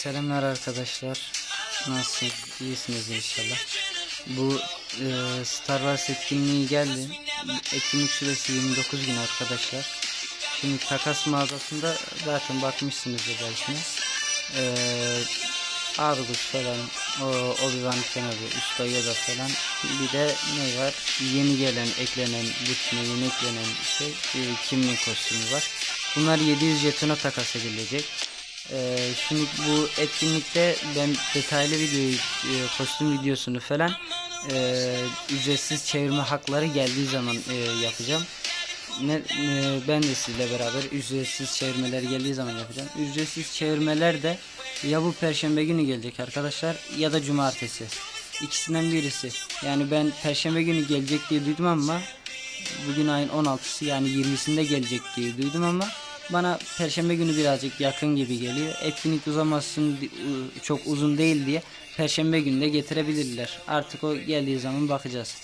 Selamlar arkadaşlar. Nasılsınız? İyisiniz inşallah. Bu e, Star Wars etkinliği geldi. Etkinlik süresi 29 gün arkadaşlar. Şimdi takas mağazasında zaten bakmışsınızdır belki. E, Argus falan, Obi-Wan Kenobi, Usta Yoda falan. Bir de ne var? Yeni gelen, eklenen, bütüne yeni eklenen şey, e, kimlik kostümü var. Bunlar 700 jetona takas edilecek. Ee, şimdi bu etkinlikte ben detaylı videoyu, e, kostüm videosunu falan e, ücretsiz çevirme hakları geldiği zaman e, yapacağım. Ne, e, ben de sizle beraber ücretsiz çevirmeler geldiği zaman yapacağım. Ücretsiz çevirmeler de ya bu perşembe günü gelecek arkadaşlar ya da cumartesi. İkisinden birisi. Yani ben perşembe günü gelecek diye duydum ama bugün ayın 16'sı yani 20'sinde gelecek diye duydum ama bana perşembe günü birazcık yakın gibi geliyor. Etkinlik uzamasın çok uzun değil diye perşembe günü de getirebilirler. Artık o geldiği zaman bakacağız.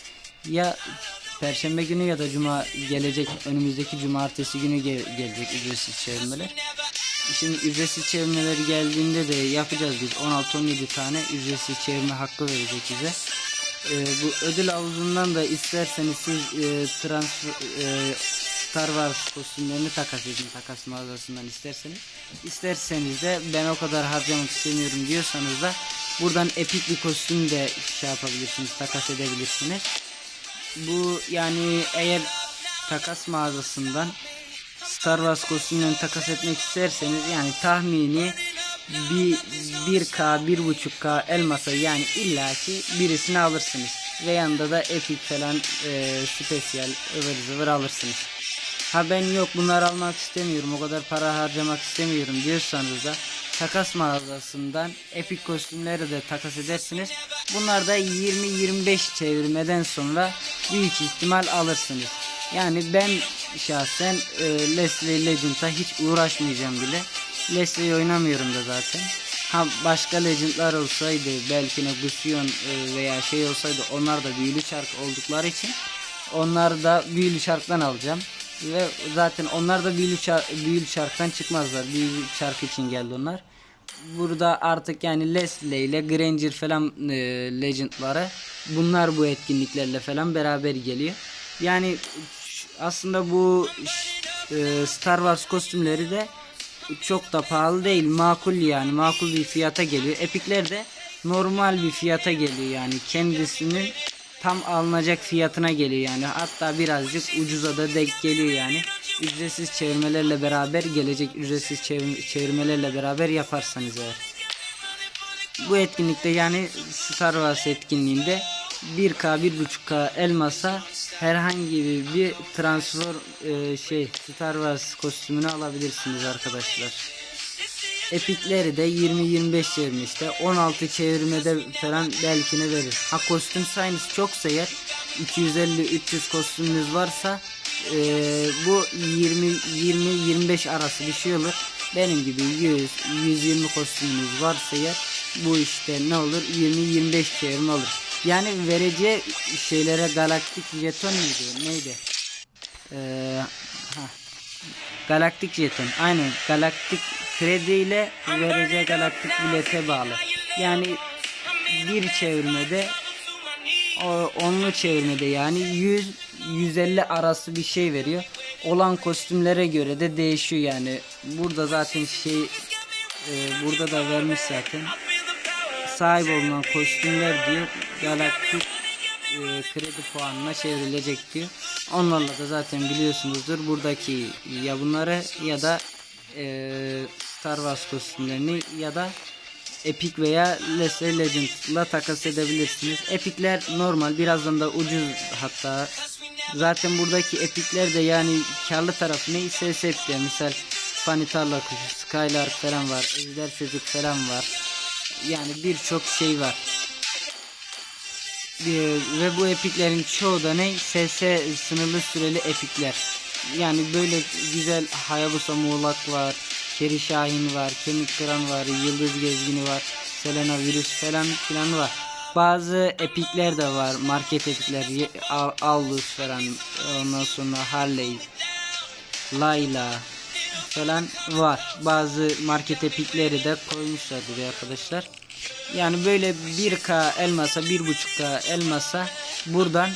Ya perşembe günü ya da cuma gelecek önümüzdeki cumartesi günü ge- gelecek ücretsiz çevirmeler. Şimdi ücretsiz çevirmeleri geldiğinde de yapacağız biz 16-17 tane ücretsiz çevirme hakkı verecek bize. Ee, bu ödül havuzundan da isterseniz siz e, transfer e, Star Wars kostümlerini takas edin takas mağazasından isterseniz. İsterseniz de ben o kadar harcamak istemiyorum diyorsanız da buradan epik bir kostüm de şey yapabilirsiniz takas edebilirsiniz. Bu yani eğer takas mağazasından Star Wars kostümlerini takas etmek isterseniz yani tahmini bir 1K 1.5K elmasa yani illaki birisini alırsınız. Ve yanında da epic falan e, spesiyel ıvır zıvır alırsınız. Ha ben yok bunları almak istemiyorum o kadar para harcamak istemiyorum diyorsanız da takas mağazasından epic kostümleri de takas edersiniz. Bunlar da 20-25 çevirmeden sonra büyük ihtimal alırsınız. Yani ben şahsen e, Leslie Legend'a hiç uğraşmayacağım bile. Leslie'yi oynamıyorum da zaten. Ha başka Legend'lar olsaydı belki ne Gusion e, veya şey olsaydı onlar da büyülü çark oldukları için onlar da büyülü çarktan alacağım. Ve zaten onlar da büyülü, çar- büyülü çarktan çıkmazlar. Büyülü çark için geldi onlar. Burada artık yani Leslie ile Granger falan e, Legend'ları bunlar bu etkinliklerle falan beraber geliyor. Yani aslında bu e, Star Wars kostümleri de çok da pahalı değil. Makul yani. Makul bir fiyata geliyor. Epikler de normal bir fiyata geliyor yani. Kendisinin tam alınacak fiyatına geliyor yani. Hatta birazcık ucuza da denk geliyor yani. Ücretsiz çevirmelerle beraber gelecek ücretsiz çevir- çevirmelerle beraber yaparsanız eğer. Bu etkinlikte yani Star Wars etkinliğinde 1K 1.5K elmasa herhangi bir transfer e, şey Star Wars kostümünü alabilirsiniz arkadaşlar. Epikleri de 20-25 çevirmişte 16 çevirmede falan belki ne verir. Ha kostüm sayınız çoksa eğer 250-300 kostümünüz varsa e, bu 20-20-25 arası bir şey olur. Benim gibi 100-120 kostümünüz varsa eğer bu işte ne olur 20-25 çevirme olur. Yani vereceği şeylere galaktik jeton muydu neydi? Ee. Galaktik jeton aynen galaktik kredi ile vereceği galaktik bilete bağlı. Yani bir çevirmede onlu çevirmede yani 100 150 arası bir şey veriyor. Olan kostümlere göre de değişiyor yani. Burada zaten şey e, burada da vermiş zaten. Sahip olunan kostümler diyor galaktik e, kredi puanına çevrilecek diyor. Onlarla da zaten biliyorsunuzdur buradaki ya bunları ya da e, Star Wars kostümlerini ya da Epic veya Leslie Legend'la takas edebilirsiniz. Epic'ler normal birazdan da ucuz hatta. Zaten buradaki epikler de yani karlı tarafı neyse septe. Misal Fanny Tarla Kuşu, Skylark falan var. Ejder Çocuk falan var. Yani birçok şey var. Ee, ve bu epiklerin çoğu da ne? SS sınırlı süreli epikler. Yani böyle güzel Hayabusa Muğlak var, Keri Şahin var, Kemik Kıran var, Yıldız Gezgini var, Selena Virüs falan filan var. Bazı epikler de var, market epikler, Ye- Al- Aulus falan, ondan sonra Harley, Layla falan var. Bazı market epikleri de koymuşlar buraya arkadaşlar. Yani böyle 1K elmasa 1.5K elmasa buradan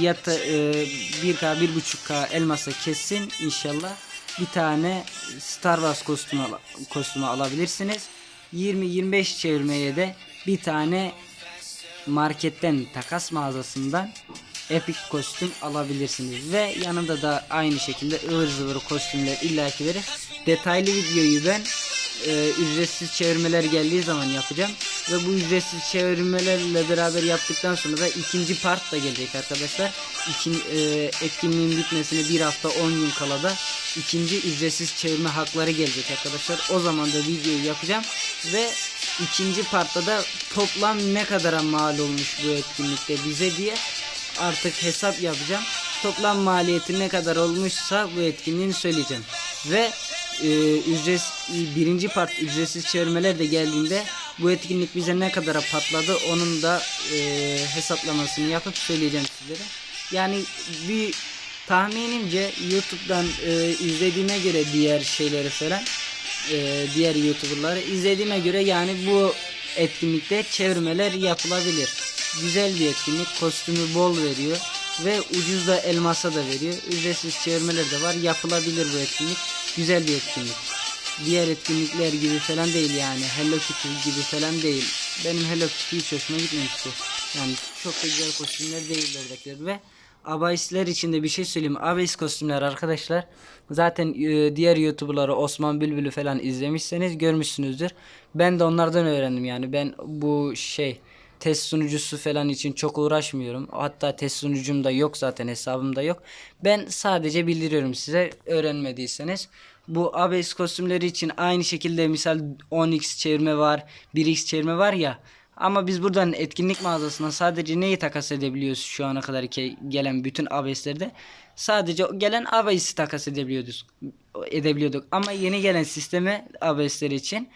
yata, e, 1K 1.5K elmasa kesin inşallah bir tane Star Wars kostümü, kostümü alabilirsiniz. 20-25 çevirmeye de bir tane marketten takas mağazasından epic kostüm alabilirsiniz ve yanında da aynı şekilde ıvır zıvır kostümler illaki verir. Detaylı videoyu ben e, ücretsiz çevirmeler geldiği zaman yapacağım ve bu ücretsiz çevirmelerle beraber yaptıktan sonra da ikinci part da gelecek arkadaşlar. İkin, e, etkinliğin bitmesine bir hafta 10 gün kala da ikinci ücretsiz çevirme hakları gelecek arkadaşlar. O zaman da videoyu yapacağım ve ikinci partta da toplam ne kadara mal olmuş bu etkinlikte bize diye artık hesap yapacağım. Toplam maliyeti ne kadar olmuşsa bu etkinliğin söyleyeceğim. Ve e, ücret birinci part ücretsiz çevirmeler de geldiğinde bu etkinlik bize ne kadara patladı onun da e, hesaplamasını yapıp söyleyeceğim sizlere. Yani bir tahminimce YouTube'dan e, izlediğime göre diğer şeyleri falan e, diğer YouTuber'ları izlediğime göre yani bu etkinlikte çevirmeler yapılabilir. Güzel bir etkinlik. Kostümü bol veriyor ve ucuz da elmasa da veriyor. Ücretsiz çevirmeler de var. Yapılabilir bu etkinlik. Güzel bir etkinlik. Diğer etkinlikler gibi falan değil yani. Hello Kitty gibi falan değil. Benim Hello Kitty hiç hoşuma gitmemişti. Yani çok da güzel kostümler değil oradakiler ve Abaisler için de bir şey söyleyeyim. Abais kostümler arkadaşlar. Zaten e, diğer YouTuber'ları Osman Bülbül'ü falan izlemişseniz görmüşsünüzdür. Ben de onlardan öğrendim yani. Ben bu şey test sunucusu falan için çok uğraşmıyorum. Hatta test sunucum da yok zaten hesabımda yok. Ben sadece bildiriyorum size öğrenmediyseniz. Bu ABS kostümleri için aynı şekilde misal 10x çevirme var, 1x çevirme var ya. Ama biz buradan etkinlik mağazasından sadece neyi takas edebiliyoruz şu ana kadar ki gelen bütün ABS'lerde? Sadece gelen ABS'i takas edebiliyorduk. edebiliyorduk. Ama yeni gelen sisteme ABS'ler için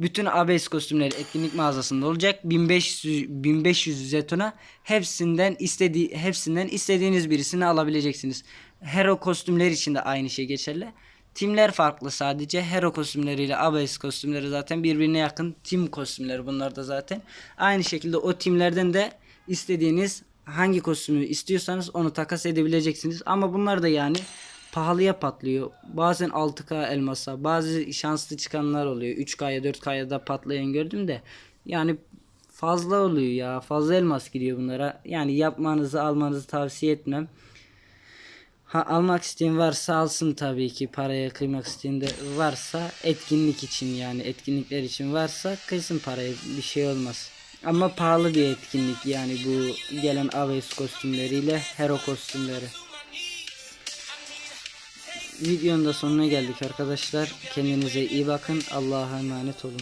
bütün ABS kostümleri etkinlik mağazasında olacak. 1500 1500 jetona hepsinden istediği hepsinden istediğiniz birisini alabileceksiniz. Hero kostümler için de aynı şey geçerli. Timler farklı sadece. Hero kostümleriyle ABS kostümleri zaten birbirine yakın tim kostümleri bunlar da zaten. Aynı şekilde o timlerden de istediğiniz hangi kostümü istiyorsanız onu takas edebileceksiniz. Ama bunlar da yani pahalıya patlıyor. Bazen 6K elmasa, bazı şanslı çıkanlar oluyor. 3K'ya 4K'ya da patlayan gördüm de. Yani fazla oluyor ya. Fazla elmas gidiyor bunlara. Yani yapmanızı almanızı tavsiye etmem. Ha almak isteyen varsa alsın tabii ki paraya kıymak isteyen de varsa etkinlik için yani etkinlikler için varsa kıysın paraya bir şey olmaz. Ama pahalı bir etkinlik yani bu gelen Aves kostümleriyle Hero kostümleri. Videonun da sonuna geldik arkadaşlar. Kendinize iyi bakın. Allah'a emanet olun.